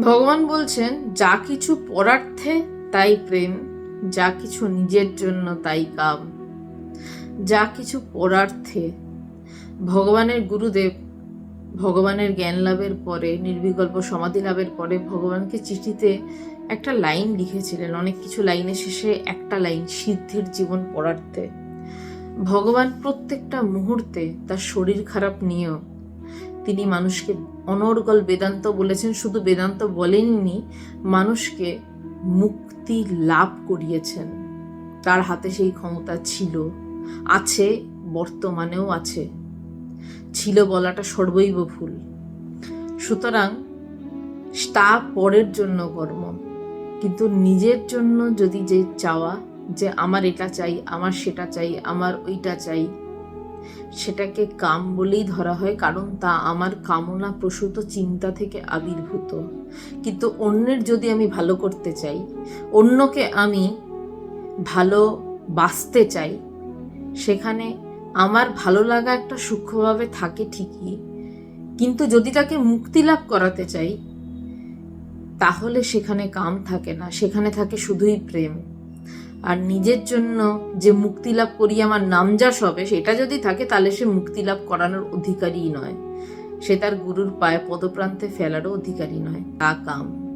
ভগবান বলছেন, যা কিছু পরার্থে তাই প্রেম, যা কিছু নিজের জন্য তাই কাম, যা কিছু পরার্থে। ভগবানের গুরুদেব ভগবানের জ্ঞান লাভের পরে, নির্বিকল্প সমাধি লাভের পরে ভগবানকে চিঠিতে একটা লাইন লিখেছিলেন। অনেক কিছু লাইনের শেষে একটা লাইন, সিদ্ধির জীবন পরার্থে। ভগবান প্রত্যেকটা মুহূর্তে তার শরীর খারাপ নিয়েও তিনি মানুষকে অনর্গল বেদান্ত বলেছেন, শুধু বেদান্ত বলেননি, মানুষকে মুক্তি লাভ করিয়েছেন। তার হাতে সেই ক্ষমতা ছিল, আছে, বর্তমানেও আছে। ছিল বলাটা সর্বৈব ভুল। সুতরাং তা পরের জন্য কর্ম, কিন্তু নিজের জন্য যদি যে চাওয়া, যে আমার এটা চাই, আমার সেটা চাই, আমার ওইটা চাই সেটাকে কাম বলেই ধরা হয়, কারণ তা আমার কামনা প্রসূত চিন্তা থেকে আবির্ভূত। কিন্তু অন্যের যদি আমি ভালো করতে চাই, অন্যকে আমি ভালো বাঁচতে চাই, সেখানে আমার ভালো লাগা একটা সূক্ষ্মভাবে থাকে ঠিকই। কিন্তু যদি তাকে মুক্তি লাভ করাতে চাই, তাহলে সেখানে কাম থাকে না, সেখানে থাকে শুধুই প্রেম। আর নিজের জন্য যে মুক্তি লাভ করি, আমার নাম যা হবে, সেটা যদি থাকে, তাহলে সে মুক্তি লাভ করানোর অধিকারী নয়। সে তার গুরুর পায়ে পদপ্রান্তে ফেলারও অধিকারী নয়। তা কাম।